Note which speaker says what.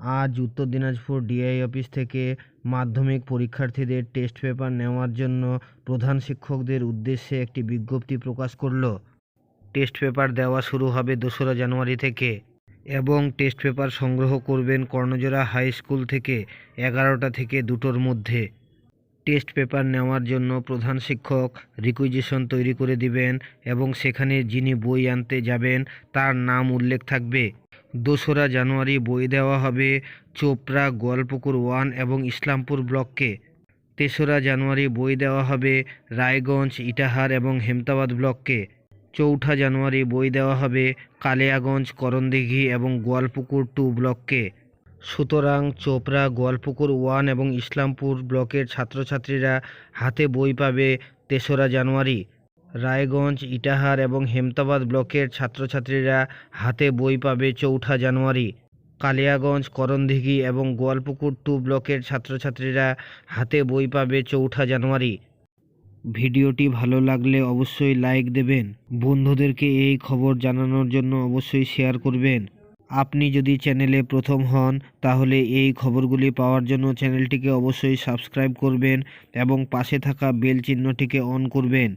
Speaker 1: আজ উত্তর Dinajpur DI office থেকে মাধ্যমিক পরীক্ষার্থীদের টেস্ট পেপার নেওয়ার জন্য প্রধান শিক্ষকদের উদ্দেশ্যে একটি বিজ্ঞপ্তি প্রকাশ করল। টেস্ট পেপার দেওয়া শুরু হবে দোসরা জানুয়ারি থেকে এবং টেস্ট পেপার সংগ্রহ করবেন কর্ণজোড়া হাই স্কুল থেকে এগারোটা থেকে দুটোর মধ্যে। টেস্ট পেপার নেওয়ার জন্য প্রধান শিক্ষক রিকুইজিশন তৈরি করে দিবেন এবং সেখানে যিনি বই আনতে যাবেন তার নাম উল্লেখ থাকবে। দোসরা জানুয়ারি বই দেওয়া হবে চোপড়া গোয়ালপুকুর ওয়ান এবং ইসলামপুর ব্লককে। তেসরা জানুয়ারি বই দেওয়া হবে রায়গঞ্জ, ইটাহার এবং হেমতাবাদ ব্লককে। চৌঠা জানুয়ারি বই দেওয়া হবে কালিয়াগঞ্জ, করণদিঘি এবং গোয়ালপুকুর টু ব্লককে। সুতরাং চোপড়া, গোয়ালপুকুর ওয়ান এবং ইসলামপুর ব্লকের ছাত্রছাত্রীরা হাতে বই পাবে তেসরা জানুয়ারি। রায়গঞ্জ, ইটাহার এবং হেমতাবাদ ব্লকের ছাত্রছাত্রীরা হাতে বই পাবে চৌঠা জানুয়ারি। কালিয়াগঞ্জ, করণদিঘি এবং গোয়ালপুকুর টু ব্লকের ছাত্রছাত্রীরা হাতে বই পাবে চৌঠা জানুয়ারি। ভিডিওটি ভালো লাগলে অবশ্যই লাইক দেবেন। বন্ধুদেরকে এই খবর জানানোর জন্য অবশ্যই শেয়ার করবেন। আপনি যদি চ্যানেলে প্রথম হন, তাহলে এই খবরগুলি পাওয়ার জন্য চ্যানেলটিকে অবশ্যই সাবস্ক্রাইব করবেন এবং পাশে থাকা বেল চিহ্নটিকে অন করবেন।